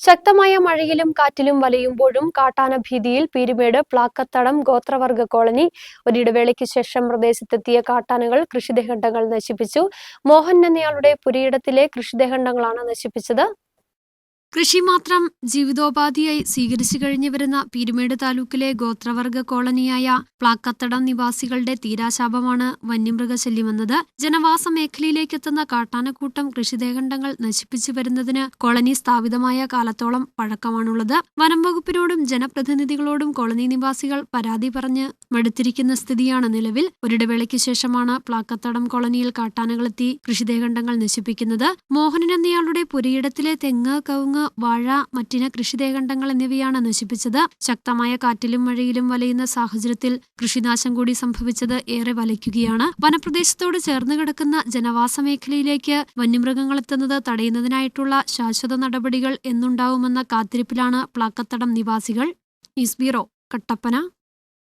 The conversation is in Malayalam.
ശക്തമായ മഴയിലും കാറ്റിലും വലയുമ്പോഴും കാട്ടാന ഭീതിയിൽ പീരുമേട് പ്ലാക്കത്തടം ഗോത്രവർഗ കോളനി ഒരിടവേളയ്ക്ക് ശേഷം പ്രദേശത്തെത്തിയ കാട്ടാനകൾ കൃഷിദേഹണ്ഡങ്ങൾ നശിപ്പിച്ചു. മോഹൻ എന്നയാളുടെ പുരയിടത്തിലെ കൃഷിദേഹണ്ഡങ്ങളാണ് നശിപ്പിച്ചത്. കൃഷി മാത്രം ജീവിതോപാധിയായി സ്വീകരിച്ചു കഴിഞ്ഞു വരുന്ന പീരുമേട് താലൂക്കിലെ ഗോത്രവർഗ കോളനിയായ പ്ലാക്കത്തടം നിവാസികളുടെ തീരാശാപമാണ് വന്യമൃഗശല്യമെന്നത്. ജനവാസ മേഖലയിലേക്കെത്തുന്ന കാട്ടാനക്കൂട്ടം കൃഷിദേഹണ്ഡങ്ങൾ നശിപ്പിച്ചു വരുന്നതിന് കോളനി സ്ഥാപിതമായ കാലത്തോളം പഴക്കമാണുള്ളത്. വനം വകുപ്പിനോടും ജനപ്രതിനിധികളോടും കോളനി നിവാസികൾ പരാതി പറഞ്ഞ് മടുത്തിരിക്കുന്ന സ്ഥിതിയാണ് നിലവിൽ. ഒരിടവേളയ്ക്ക് ശേഷമാണ് പ്ലാക്കത്തടം കോളനിയിൽ കാട്ടാനകളെത്തി കൃഷിദേഹണ്ഡങ്ങൾ നശിപ്പിക്കുന്നത്. മോഹനൻ എന്നയാളുടെ പുരയിടത്തിലെ തെങ്ങ് കവുങ്ങ് വാഴ മറ്റിന കൃഷിദേഹണ്ഡങ്ങൾ എന്നിവയാണ് നശിപ്പിച്ചത്. ശക്തമായ കാറ്റിലും മഴയിലും വലയുന്ന സാഹചര്യത്തിൽ കൃഷിനാശം കൂടി സംഭവിച്ചത് ഏറെ വലയ്ക്കുകയാണ്. വനപ്രദേശത്തോട് ചേർന്ന് കിടക്കുന്ന ജനവാസ മേഖലയിലേക്ക് വന്യമൃഗങ്ങളെത്തുന്നത് തടയുന്നതിനായിട്ടുള്ള ശാശ്വത നടപടികൾ എന്നുണ്ടാവുമെന്ന കാത്തിരിപ്പിലാണ് പ്ലാക്കത്തടം നിവാസികൾ. ഇസ്ബീറോ കട്ടപ്പന.